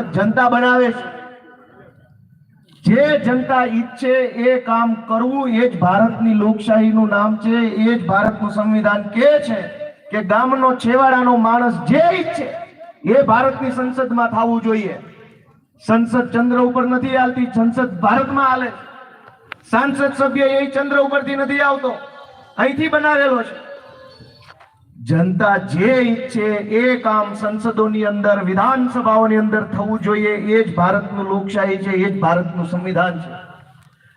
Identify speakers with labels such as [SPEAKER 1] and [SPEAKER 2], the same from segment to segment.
[SPEAKER 1] જનતા બનાવે છે. જે જનતા ઈચ્છે એ કામ કરવું, એ જ ભારતની લોકશાહીનું નામ છે, એ જ ભારતનું સંવિધાન કે છે કે ગામનો છેવાડાનો માણસ જે ઈચ્છે એ ભારતની સંસદમાં થવું જોઈએ. સંસદ ચંદ્ર ઉપર નથી હાલતી, સંસદ ભારતમાં હાલે. સાંસદ સભ્ય એ ચંદ્ર ઉપરથી નથી આવતો. અહીંથી બનાવેલો છે. જનતા જે ઈચ્છે એ કામ સંસદોની અંદર, વિધાનસભાઓની અંદર થવું જોઈએ, એ જ ભારતનું લોકશાહી છે, એ જ ભારતનું સંવિધાન છે.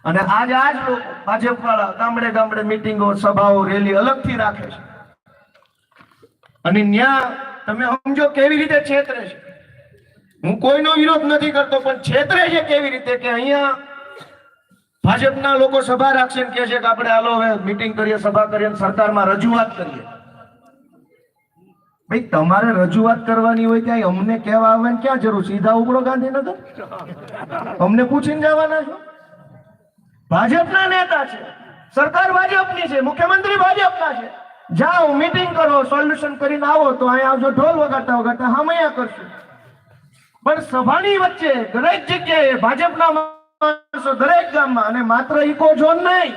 [SPEAKER 1] અને આજ આજ લોકો ભાજપ વાળા ગામડે ગામડે મિટિંગો, સભાઓ, રેલી અલગથી રાખે છે. અને ન્યા તમે સમજો કેવી રીતે છેતરે છે. હું કોઈનો વિરોધ નથી કરતો, પણ છેતરે છે કેવી રીતે કે અહીંયા ભાજપના લોકો સભા રાખશે કે છે કે આપણે હાલો હવે મિટિંગ કરીએ, સભા કરીએ સરકારમાં રજૂઆત કરીએ. ભાઈ, તમારે રજૂઆત કરવાની હોય ત્યાં અમને કહેવા આવવાની ક્યાં જરૂર? સીધા ઉપડો ગાંધીનગર? અમને પૂછીને જવાના છો? ભાજપના નેતા છે. સરકાર ભાજપની છે, મુખ્યમંત્રી ભાજપના છે. જાઓ મીટિંગ કરો સોલ્યુશન કરીને આવો તો અહીંયા આવજો, ઢોલ વગાડતા વગાડતા હમૈયા કરશું. પણ સભાની વચ્ચે દરેક જગ્યાએ ભાજપના માણસો દરેક ગામમાં, અને માત્ર ઇકો ઝોન નહીં,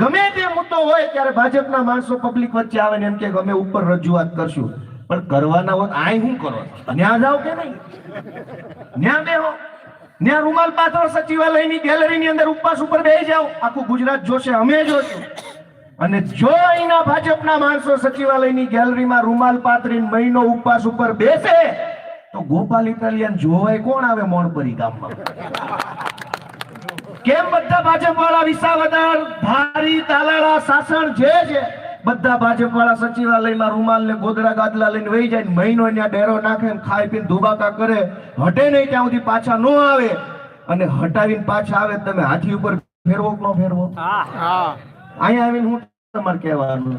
[SPEAKER 1] ગમે તે મુદ્દો હોય ત્યારે ભાજપના માણસો પબ્લિક વચ્ચે આવે ને એમ કે અમે ઉપર રજૂઆત કરશું. પણ કરવાના હોત આય શું કરો ન્યા જાઓ કે નહીં? ન્યા બેહો. ન્યા રૂમાલ પાથરો સચિવાલયની ગેલેરીની અંદર ઉપવાસ ઉપર બે જાઓ. આખું ગુજરાત જોશે, અમે જોશું. અને જો અહીંના ભાજપના માણસો સચિવાલયની ગેલેરીમાં રૂમાલ પાથરીને મહિનો ઉપવાસ ઉપર બેસે, તો ગોપાલ ઇટાલિયન જોવાય કોણ આવે મોણપરી ગામમાં? કેમ બધા ભાજપ વાળા વિસાવદર, ભારી તાલાળા, સાસણ જે છે? બધા ભાજપ વાળા સચિવાલયમાં રૂમાલ ને ગોદડા ગાદલા લઈને વહી જાય મહિનો ત્યાં ડેરો નાખે ખાઈ પીને ધુબાકા કરે હટે નહીં ત્યાં સુધી પાછા ન આવે. અને હટાવીને પાછા આવે તમે હાથી ઉપર ફેરવો કે ન ફેરવો? અહીંયા આવીને હું તમારે કહેવાનું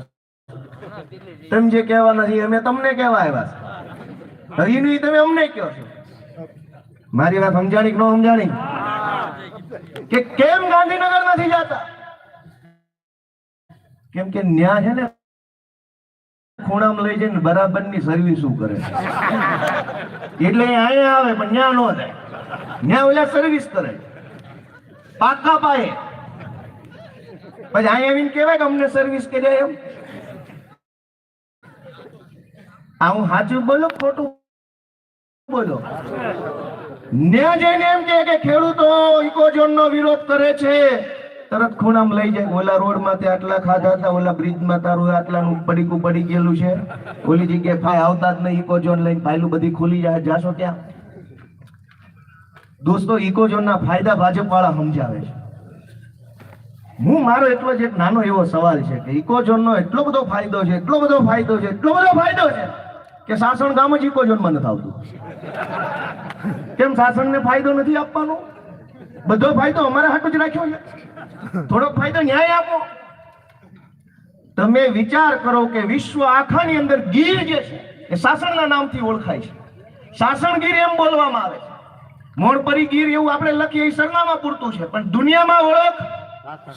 [SPEAKER 1] તમે જે કહેવા નથી અમે તમને કહેવા આવ્યા છે. હરીનું તમે અમને કહો છો. મારી વાત સમજાણી કે ન સમજાણી? કે કેમ ગાંધીનગર નથી જતા? કેમ કે ન્યા છે ને, ખૂણામાં લઈ જઈને બરાબરની સર્વિસ કરે એટલે અહીંયા આવે, પણ ન્યા નો જાય. ન્યા ઓલા સર્વિસ કરે પાકા પાયે. પછી અહીંયા આવીને કહેવાય કે અમને સર્વિસ કર્યા એમ. આ હું સાચું બોલો ખોટું બોલો? ન્યા જઈને એમ કે ખેડૂતો ઇકોઝોન નો વિરોધ કરે છે. તરત ખૂણામ લઈ જાય. ઓલા રોડમાં આટલા ખાધા હતા, ઓલા બ્રિજમાં તારું આટલાનું પડીકું પડી ગયેલું છે. ઓલી જગ્યાએ ફાય આવતા જ નહીં ઇકોઝોન લઈને ફાઇલું બધી ખુલી જાય. જાશો ત્યાં? દોસ્તો ઇકોઝોન ના ફાયદા ભાજપ વાળા સમજાવે છે. હું મારો એટલો જ એક નાનો એવો સવાલ છે કે ઇકોઝોન નો એટલો બધો ફાયદો છે, એટલો બધો ફાયદો છે, એટલો બધો ફાયદો છે કે સાસણ ગામ જ ઇકોઝોનમાં નથી આવતું. કેમ શાસનને ફાયદો નથી આપવાનો? બધો ફાયદો અમારા હાટુ જ રાખ્યો છે. થોડોક ફાયદો ન્યાય આપો. તમે વિચાર કરો કે વિશ્વ આખાની અંદર ગીર જે છે એ શાસનના નામથી ઓળખાય છે. શાસન ગીર એમ બોલવામાં આવે છે. મોણપરી ગીર એવું આપણે લખીએ સરનામા પૂરતું છે. પણ દુનિયામાં ઓળખ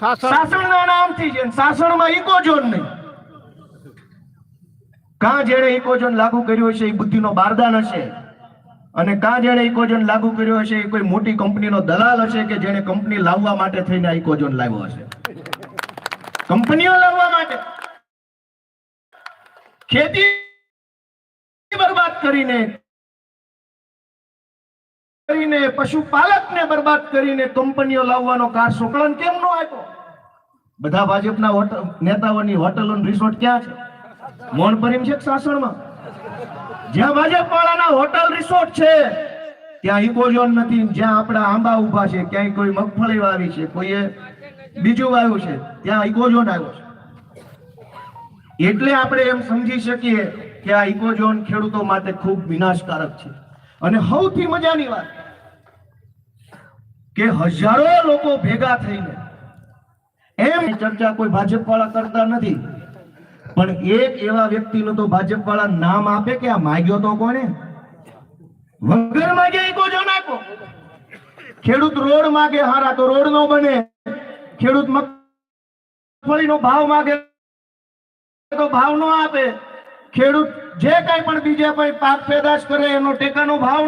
[SPEAKER 1] શાસનના નામથી છે શાસનમાં ઇકોઝોન નહીં. કાં જેણે ઇકોઝોન લાગુ કર્યો છે એ બુદ્ધિનો બારદાન હશે? અને કાં જેણે ઇકોઝોન લાગુ કર્યો હશે, એ કોઈ મોટી કંપનીનો દલાલ હશે કે જેણે કંપની લાવવા માટે થઈને આ ઇકોઝોન લાવ્યો હશે? કંપનીઓ લાવવા માટે. ખેતી બરબાદ કરીને કરીને, પશુપાલકને બરબાદ કરીને કંપનીઓ લાવવાનો કાર સોકળન કેમ નો આપ્યો? બધા ભાજપના નેતાઓની હોટલો રિસોર્ટ ક્યાં છે? મોનપરીમ છે કે સાસણમાં જ્યાં ભાજપ વાળાના હોટલ રિસોર્ટ છે, ત્યાં ઇકોઝોન નથી, જ્યાં આપણા આંબા ઊભા છે, ક્યાંય કોઈ મગફળી વાવી છે, કોઈએ બીજું વાવ્યું છે, ત્યાં ઇકોઝોન આવ્યો છે. એટલે આપણે એમ સમજી શકીએ કે આ ઇકોઝોન ખેડૂતો માટે ખૂબ વિનાશકારક છે. અને સૌથી મજાની વાત કે હજારો લોકો ભેગા થઈને એમ ચર્ચા કોઈ ભાજપ વાળા કરતા નથી પણ એક એવા વ્યક્તિનું તો ભાજપ વાળા નામ આપે કે આ માગ્યો તો કોને વગર માગે આપો ખેડૂત રોડ માગે હારા તો રોડ નો બને. ખેડૂત મગફળીનો ભાવ માગે તો ભાવ નો આપે. ખેડૂત જે કઈ પણ બીજે કોઈ પાક પેદાશ કરે એનો ટેકાનો ભાવ